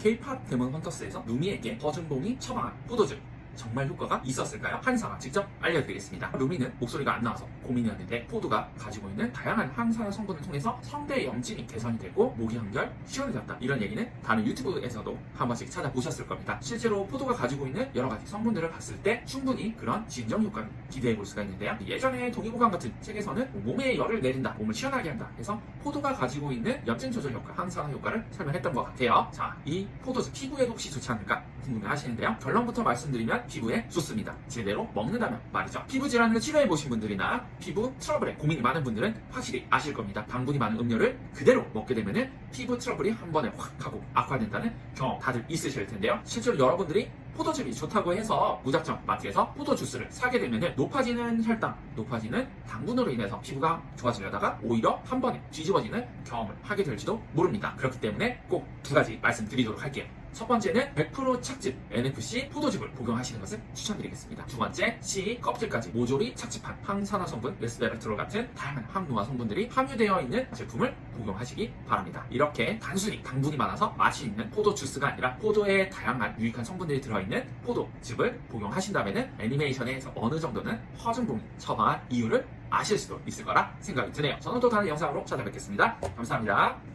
K-팝 데몬 헌터스에서 루미에게 허준봉이 처방한 포도즙 정말 효과가 있었을까요? 한사가 직접 알려드리겠습니다. 루미는 목소리가 안 나와서 고민이었는데 포도가 가지고 있는 다양한 항산화 성분을 통해서 성대 염증이 개선이 되고 모기 한결 시원해졌다. 이런 얘기는 다른 유튜브에서도 한 번씩 찾아보셨을 겁니다. 실제로 포도가 가지고 있는 여러 가지 성분들을 봤을 때 충분히 그런 진정 효과를 기대해 볼 수가 있는데요. 예전에 동의보감 같은 책에서는 몸에 열을 내린다, 몸을 시원하게 한다. 해서 포도가 가지고 있는 염증 조절 효과, 항산화 효과를 설명했던 것 같아요. 자, 이 포도즙 피부에도 혹시 좋지 않을까 궁금해 하시는데요. 결론부터 말씀드리면 피부에 좋습니다. 제대로 먹는다면 말이죠. 피부 질환을 치료해 보신 분들이나 피부 트러블에 고민이 많은 분들은 확실히 아실 겁니다. 당분이 많은 음료를 그대로 먹게 되면은 피부 트러블이 한 번에 확 하고 악화된다는 경험 다들 있으실 텐데요. 실제로 여러분들이 포도즙이 좋다고 해서 무작정 마트에서 포도 주스를 사게 되면 높아지는 혈당, 높아지는 당분으로 인해서 피부가 좋아지려다가 오히려 한 번에 뒤집어지는 경험을 하게 될지도 모릅니다. 그렇기 때문에 꼭 두 가지 말씀드리도록 할게요. 첫 번째는 100% 착즙 NFC 포도즙을 복용하시는 것을 추천드리겠습니다. 두 번째, C 껍질까지 모조리 착즙한 항산화 성분, 레스베라트롤 같은 다양한 항노화 성분들이 함유되어 있는 제품을 복용하시기 바랍니다. 이렇게 단순히 당분이 많아서 맛이 있는 포도 주스가 아니라 포도의 다양한 유익한 성분들이 들어있는 포도즙을 복용하신다면 애니메이션에서 어느 정도는 허준봉이 처방한 이유를 아실 수도 있을 거라 생각이 드네요. 저는 또 다른 영상으로 찾아뵙겠습니다. 감사합니다.